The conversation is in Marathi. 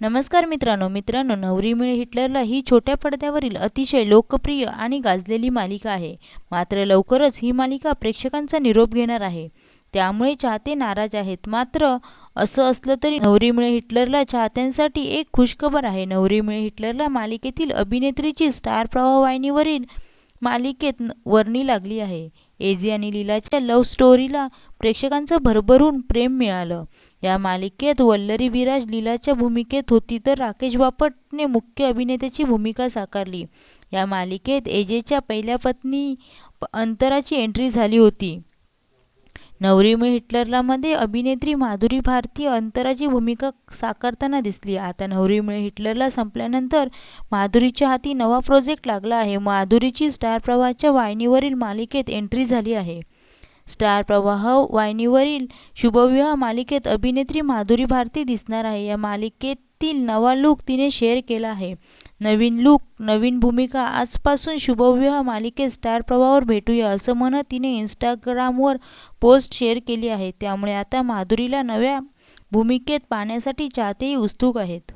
नमस्कार मित्रांनो मित्रांनो नवरी मिळ हिटलरला ही छोट्या पडद्यावरील अतिशय लोकप्रिय आणि गाजलेली मालिका आहे. मात्र लवकरच ही मालिका प्रेक्षकांचा निरोप घेणार आहे. त्यामुळे चाहते नाराज आहेत. मात्र असं असलं तरी नवरी मिळे हिटलरला चाहत्यांसाठी एक खुशखबर आहे. नवरी मिळे हिटलरला मालिकेतील अभिनेत्रीची स्टार प्रवाहवाहिनीवरील मालिकेत वर्णी लागली आहे. एजी आणि लीलाच्या लव्ह स्टोरीला प्रेक्षकांचं भरभरून प्रेम मिळालं. या मालिकेत वल्लरी विराज लीलाच्या भूमिकेत होती तर राकेश बापटने मुख्य अभिनेत्याची भूमिका साकारली. या मालिकेत एजेच्या पहिल्या पत्नी अंतराची एंट्री झाली होती. नवरी मिळ हिटलरलामध्ये अभिनेत्री माधुरी भारती अंतराची भूमिका साकारताना दिसली. आता नवरी मिळे हिटलरला संपल्यानंतर माधुरीच्या हाती नवा प्रोजेक्ट लागला आहे. माधुरीची स्टार प्रवाहाच्या वाहिनीवरील मालिकेत एंट्री झाली आहे. स्टार प्रवाह वाहिनीवरील शुभविवाह मालिकेत अभिनेत्री माधुरी भारती दिसणार आहे. या मालिकेतील नवा लुक तिने शेअर केला आहे. नवीन लुक नवीन भूमिका आजपासून शुभविवाह मालिकेत स्टार प्रवाहावर भेटूया असं म्हणत तिने इंस्टाग्रामवर पोस्ट शेअर केली आहे. त्यामुळे आता माधुरीला नव्या भूमिकेत पाहण्यासाठी चाहतेही उत्सुक आहेत.